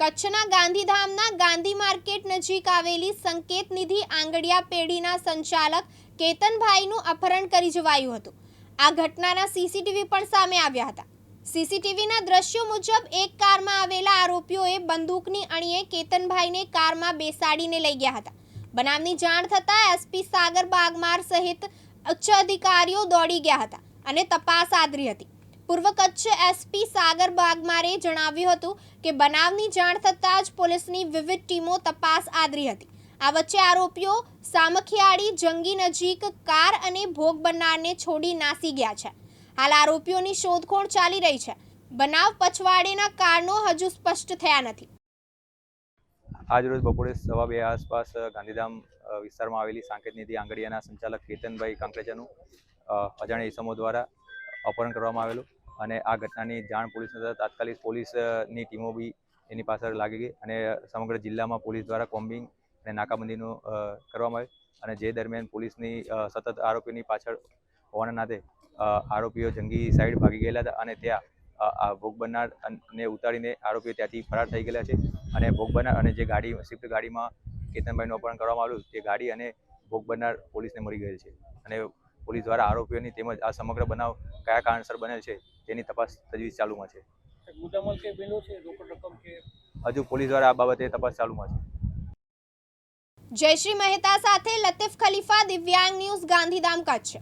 કચ્છના ગાંધીધામના ગાંધી માર્કેટ નજીક આવેલી સંકેત નિધિ આંગડિયા પેઢીના સંચાલક કેતનભાઈનું અપહરણ કરી જવાયું હતું. આ ઘટનાના સીસીટીવી પણ સામે આવ્યા હતા. સીસીટીવીના દ્રશ્યો મુજબ એક કારમાં આવેલા આરોપીઓએ બંદૂકની અણીએ કેતનભાઈને કારમાં બેસાડીને લઈ ગયા હતા. બનાવની જાણ થતાં એસપી સાગર બાગમાર સહિત ઉચ્ચ અધિકારીઓ દોડી ગયા હતા અને તપાસ આદરી હતી. પૂર્વ કચ્છ એસપી સાગર બાગમારે જણાવ્યું હતું કે બનાવની જાણ થતાં જ પોલીસની વિવિધ ટીમો તપાસ આદરી હતી. આ વચ્ચે આરોપીઓ સામખિયાળી, જંગી નજીક, કાર અને ભોગ બનનારને છોડી નાસી ગયા છે. હાલ આરોપીઓની શોધખોળ ચાલી રહી છે. બનાવ પછવાડેના કારણો હજુ સ્પષ્ટ થયા નથી. આજ રોજ બપોરે સવા બે આસપાસ ગાંધીધામ વિસ્તારમાં આવેલી સાંકેત નિધિ આંગડિયાના સંચાલક કેતનભાઈ કાંકરેજાનું અજાણ્યા ઈસમો દ્વારા અપહરણ કરવામાં આવેલું. અને આ ઘટનાની જાણ પોલીસને તાત્કાલિક પોલીસની ટીમો બી એની પાછળ લાગી ગઈ અને સમગ્ર જિલ્લામાં પોલીસ દ્વારા કોમ્બિંગ અને નાકાબંધીનું કરવામાં આવ્યું અને જે દરમિયાન પોલીસની સતત આરોપીની પાછળ હોવાના નાતે આરોપીઓ જંગી સાઈડ ભાગી ગયેલા હતા અને ત્યાં ભોગ બનનાર ને ઉતારીને આરોપીઓ ત્યાંથી ફરાર થઈ ગયેલા છે અને ભોગ બનનાર અને જે ગાડી, સ્વિફ્ટ ગાડીમાં કેતનભાઈનું અપહરણ કરવામાં આવ્યું તે ગાડી અને ભોગ બનનાર પોલીસને મળી ગયેલ છે અને પોલીસ દ્વારા આરોપીઓની તેમજ આ સમગ્ર બનાવ કયા કારણસર બનેલ છે તેની તપાસ તજવીજ ચાલુમાં છે. મુદ્દામાલ કે બન્યો છે રોકડ રકમ કે હજુ પોલીસ દ્વારા આ બાબતે તપાસ ચાલુમાં છે. જયશ્રી મહેતા સાથે લતીફ ખલીફા દિવ્યાંગ ન્યૂઝ ગાંધીધામ કચ્છ.